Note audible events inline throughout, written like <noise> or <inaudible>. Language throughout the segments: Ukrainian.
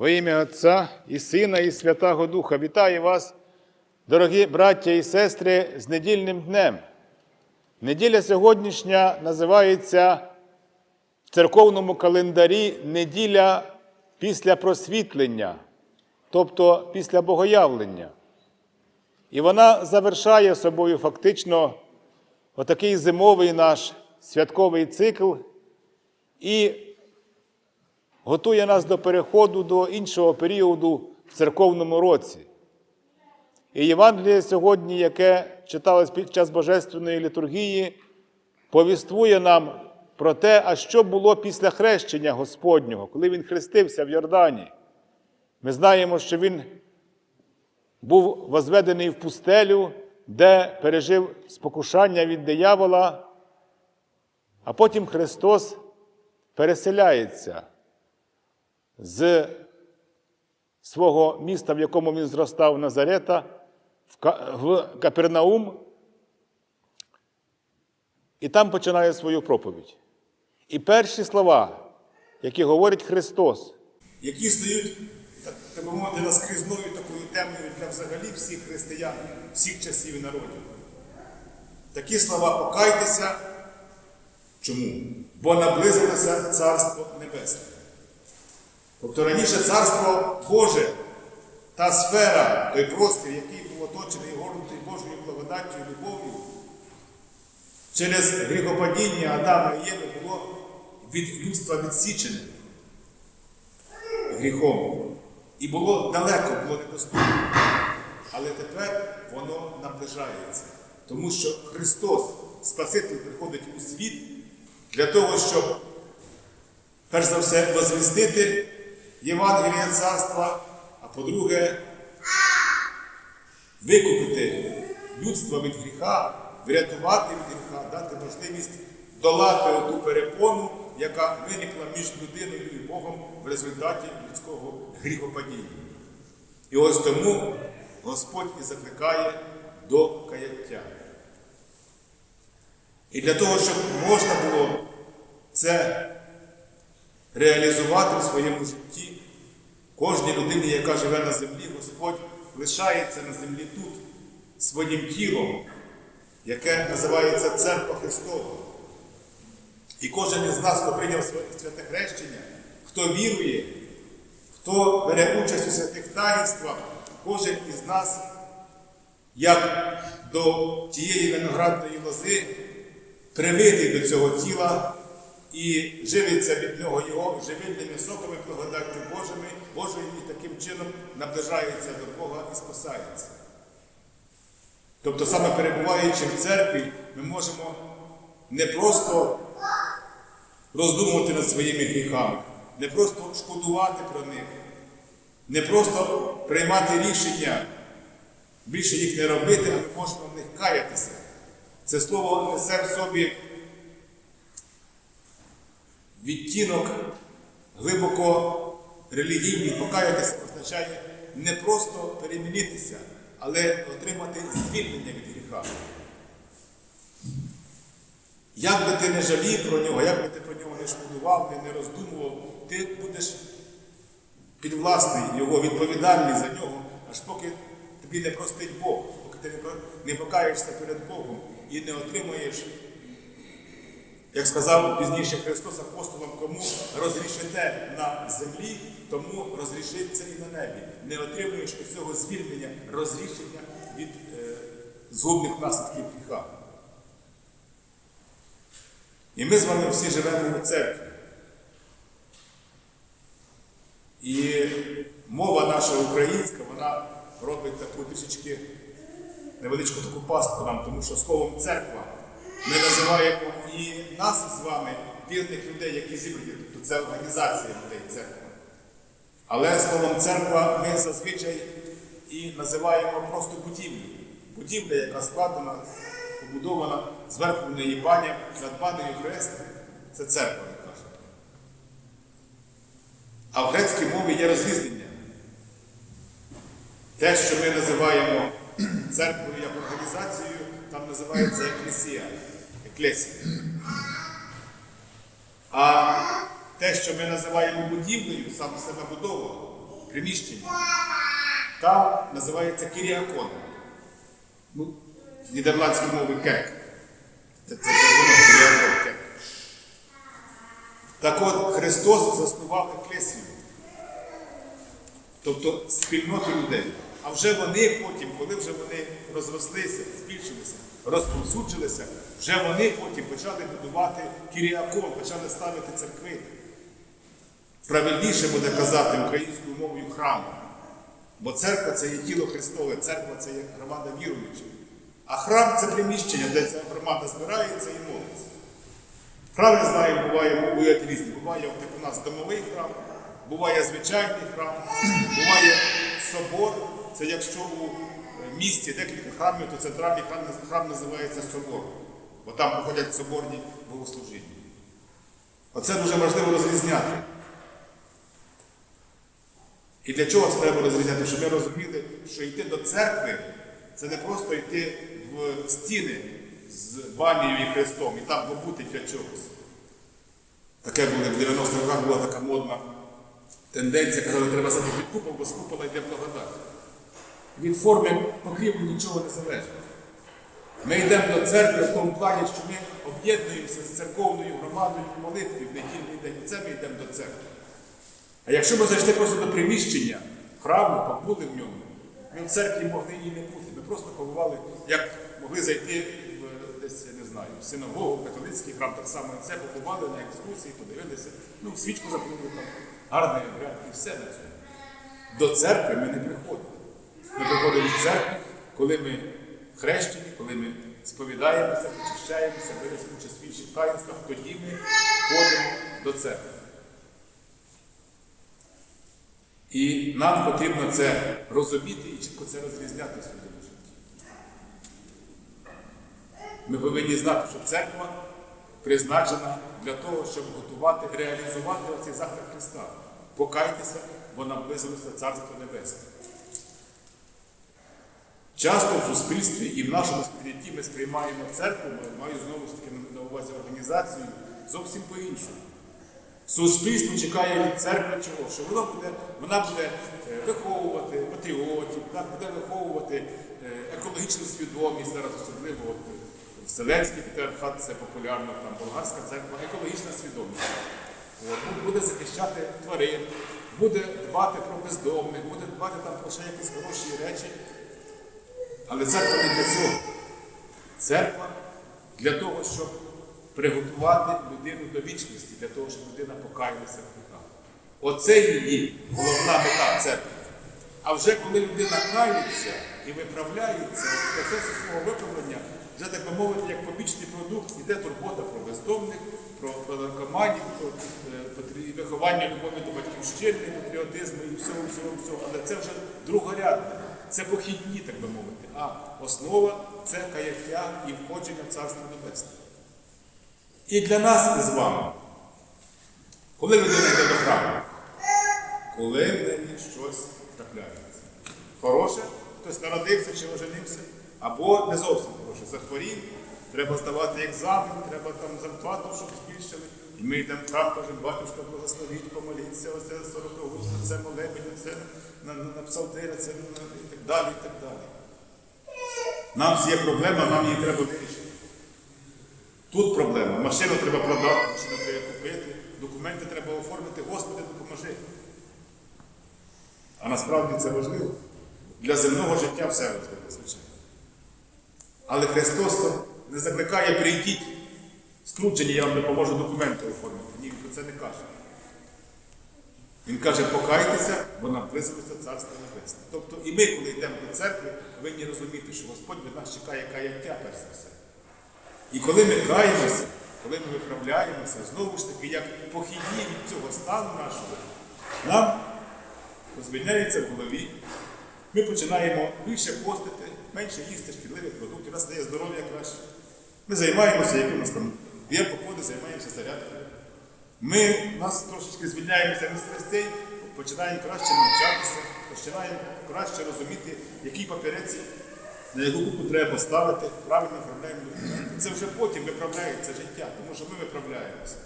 Во ім'я Отця і Сина, і Святого Духа. Вітаю вас, дорогі браття і сестри, з недільним днем. Неділя сьогоднішня називається в церковному календарі неділя після просвітлення, тобто після богоявлення. І вона завершає собою фактично отакий зимовий наш святковий цикл і готує нас до переходу до іншого періоду в церковному році. І Євангеліє сьогодні, яке читалось під час Божественної літургії, повіствує нам про те, а що було після хрещення Господнього, коли Він хрестився в Йордані. Ми знаємо, що Він був возведений в пустелю, де пережив спокушання від диявола, а потім Христос переселяється з свого міста, в якому він зростав Назарета, в Ка- в Капернаум, і там починає свою проповідь. І перші слова, які говорить Христос, які стають, так так би мовити, наскрізною такою темою для взагалі всіх християн, всіх часів і народів. Такі слова покайтеся. Чому? Бо наблизилося Царство Небесне. Тобто раніше Царство Боже, та сфера, той простір, який був оточений горнутий Божою благодаттю і любов'ю, через гріхопадіння Адама і Єви було від людства відсічене гріхом. І було далеко, було недоступно. Але тепер воно наближається. Тому що Христос, Спаситель, приходить у світ для того, щоб, перш за все, возвістити Євангеліє Царства, а по-друге, викупити людство від гріха, врятувати від гріха, дати можливість долати оту перепону, яка виникла між людиною і Богом в результаті людського гріхопадіння. І ось тому Господь і закликає до каяття. І для того, щоб можна було це реалізувати в своєму житті, кожній людині, яка живе на землі, Господь лишається на землі тут своїм тілом, яке називається Церква Христова. І кожен із нас, хто прийняв своє святе хрещення, хто вірує, хто бере участь у святих таїнствах, кожен із нас, як до тієї виноградної лози, привитий до цього тіла і живиться від нього його живильними соками, благодаттю Божими, Божою і таким чином наближається до Бога і спасається. Тобто, саме перебуваючи в церкві, ми можемо не просто роздумувати над своїми гріхами, не просто шкодувати про них, не просто приймати рішення, більше їх не робити, а ми можемо в них каятися. Це слово несе в собі відтінок глибоко релігійний, покаятися означає не просто перемінитися, але отримати звільнення від гріха. Як би ти не жалів про нього, як би ти про нього не шкодував, не роздумував, ти будеш підвласний його, відповідальний за нього, аж поки тобі не простить Бог, поки ти не покаєшся перед Богом і не отримуєш, як сказав пізніше Христос апостолам, кому розрішите на землі, тому розрішиться і на небі. Не отримуєш ось цього звільнення, розрішення від е, згубних наслідків гріха. І ми з вами всі живемо у церкві. І мова наша українська, вона робить таку трішечки невеличку таку пастку нам, тому що словом церква ми називаємо і нас з вами, вірних людей, які зібрані, тобто це організація людей церква. Але словом церква ми зазвичай і називаємо просто будівлю. Будівля, яка складена, побудована зверху в неї баня, над банею хрест, це церква, як кажуть. А в грецькій мові є розрізнення. Те, що ми називаємо церквою як організацією, там називається еклесія. Еклесія. А те, що ми називаємо будівлею, саме себе будову, приміщення. Там називається Кіріакон. Ну, нідерландської мови кек. Це, це воно кек. Так от Христос заснував еклесію. Тобто спільноту людей. А вже вони потім, коли вже вони розрослися, збільшилися, розповсюджилися, вже вони потім почали будувати кіріакон, почали ставити церкви. Правильніше буде казати українською мовою храм. Бо церква це є тіло Христове, церква це є громада віруючих. А храм це приміщення, де ця громада збирається і молиться. Храми, знаємо, буває, бувають різні. Буває от як у нас домовий храм, буває звичайний храм, <clears throat> буває собор. Це якщо у місті декілька храмів, то центральний храм, храм називається собор. Бо там проходять соборні богослужіння. Оце дуже важливо розрізняти. І для чого це треба розрізняти? Щоб ми розуміли, що йти до церкви це не просто йти в стіни з банією і хрестом і там побути для чогось. Таке було в 90-х роках була така модна тенденція, казали, треба садити під купол, бо з купола йде благодать. Від форми покрівлі нічого не залежить. Ми йдемо до церкви в тому плані, що ми об'єднуємося з церковною громадою в молитві в недільний день. Це ми йдемо до церкви. А якщо ми зайшли просто до приміщення храму, побули в ньому, ми в церкві могли і не бути. Ми просто побували, як могли зайти в десь, я не знаю, в синагогу, в католицький храм, так само і це, побували на екскурсії, подивилися, ну, свічку запалили там, гарний обряд і все на цьому. До церкви ми не приходимо. Ми приходимо в церкву, коли ми хрещені, коли ми сповідаємося, очищаємося, беремо участь в інших таїнствах, тоді ми ходимо до церкви. І нам потрібно це розуміти і чітко це розрізняти в своєму житті. Ми повинні знати, що церква призначена для того, щоб готувати, реалізувати оцей заклик Христа. Покайтеся, бо наблизилося Царство Небесне. Часто в суспільстві і в нашому сприйнятті ми сприймаємо церкву, маю знову ж таки на увазі організацію, зовсім по-іншому. Суспільство чекає від церкви чого? Що вона буде, вона буде е, виховувати патріотів, так, буде виховувати е, екологічну свідомість, зараз особливо от, е, Вселенський патріархат, це популярно, там болгарська церква, екологічна свідомість. От, буде захищати тварин, буде дбати про бездомних, буде дбати там про ще якісь хороші речі. Але церква не для цього. Церква для того, щоб приготувати людину до вічності, для того, щоб людина покаялася в гріхах. Оце її головна мета церкви. А вже коли людина кається і виправляється в процесі свого виправлення, вже так би мовити, як побічний продукт, іде турбота про бездомних, про, про наркоманів, про е, патрі- виховання любові до батьківщини, патріотизму і всього, всього, всього. Але це вже другорядне. Це похідні, так би мовити. А основа це каяття і входження в Царство Небесне. І для нас з вами, коли людина йде до храму, коли в неї щось трапляється. Хороше, хтось народився чи оженився, або не зовсім хороше. Захворів, треба здавати екзамен, треба там зарплату, щоб збільшили. І ми йдемо в храм, кажемо, батюшка, благословіть, помоліться, оце 40 густа, це молебень, це на, на, на псалтиря, це на, далі, і так далі. Нам є проблема, нам її треба вирішити. Тут проблема. Машину треба продати, машину треба купити, документи треба оформити, Господи, допоможи. А насправді це важливо. Для земного життя все важливо, звичайно. Але Христос не закликає прийдіть, скручені, я вам допоможу документи оформити. Ні, про це не каже. Він каже, покайтеся, бо нам наблизилося Царство Небесне. Тобто і ми, коли йдемо до церкви, повинні розуміти, що Господь від нас чекає каяття перш за все. І коли ми каємося, коли ми виправляємося, знову ж таки, як похідні від цього стану нашого, нам звільняється в голові. Ми починаємо більше постити, менше їсти шкідливих продуктів, у нас стає здоров'я краще. Ми займаємося якимось там б'ємо походи, займаємося зарядкою. Ми нас трошечки звільняємося від страстей, починаємо краще навчатися, починаємо краще розуміти, який папірець, на яку купу треба поставити, правильно оформляємо документи. Це вже потім виправляється життя, тому що ми виправляємося.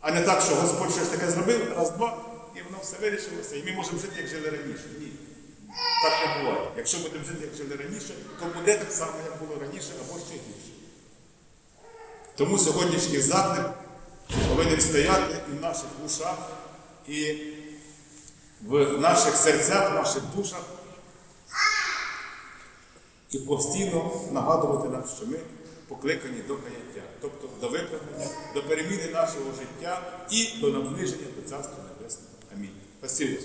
А не так, що Господь щось таке зробив, раз, два, і воно все вирішилося, і ми можемо жити, як жили раніше. Ні. Так не буває. Якщо будемо жити, як жили раніше, то буде так само, як було раніше, або ще гірше. Тому сьогоднішній заклик повинен стояти і в наших ушах, і в наших серцях, в наших душах, і постійно нагадувати нам, що ми покликані до каяття, тобто до виправлення, до переміни нашого життя і до наближення до Царства Небесного. Амінь. Спасибо.